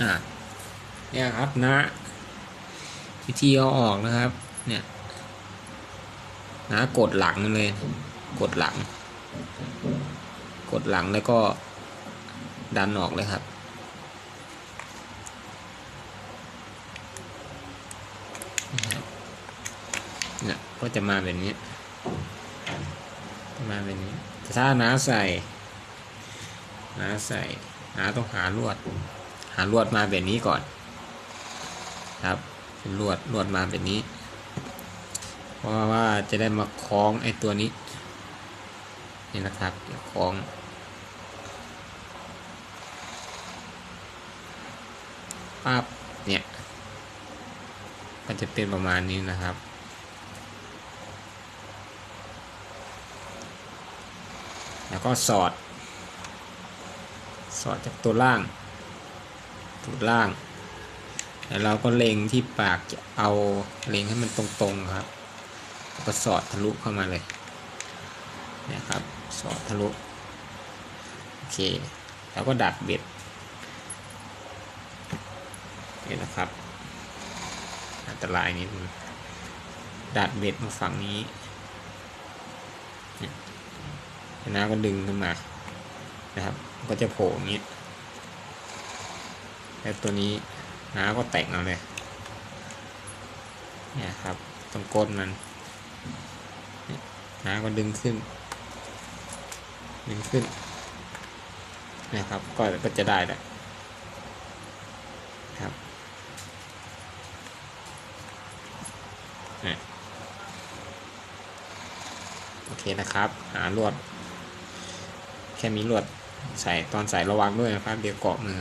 อ่าเนี่ยครับนะ วิธีเอาออกนะครับ เนี่ยนะกดหลังเลย กดหลัง กดหลังแล้วก็ดันออกเลยครับ เนี่ยก็จะมาแบบนี้ มาแบบนี้ ถ้าน้าใส่น้าใส่น้าต้องหาลวด ลวดมาแบบนี้ก่อน ครับลวดลวดมาแบบนี้ เพราะว่าจะได้มาคล้องไอ้ตัวนี้ นี่นะครับเดี๋ยวคล้อง ปั๊บเนี่ยก็จะเป็นประมาณนี้นะครับแล้วก็สอด สอดจากตัวล่าง ตัวล่างแล้วเราก็เล็งที่ปากจะเอาเล็งให้มันตรงๆครับก็สอดทะลุเข้ามาเลยนี่ยครับสอดทะลุโอเคแล้วก็ดัดเบ็ดนี่นะครับ อันตรายนิดนึงดัดเบ็ดมาฝั่งนี้เนี่ยน้าก็ดึงขึ้นมานะครับ ก็จะโผล่อย่างนี้ แล้วตัวนี้น้าก็แต่งเอาเลยเนี่ยครับตรงก้นมันน้าก็ดึงขึ้น ดึงขึ้นนะครับก็ก็จะได้แหละครับโอเคนะครับ หาลวด แค่มีลวดใส่ตอนใส่ระวังด้วยนะครับ เดี๋ยวเกาะมือ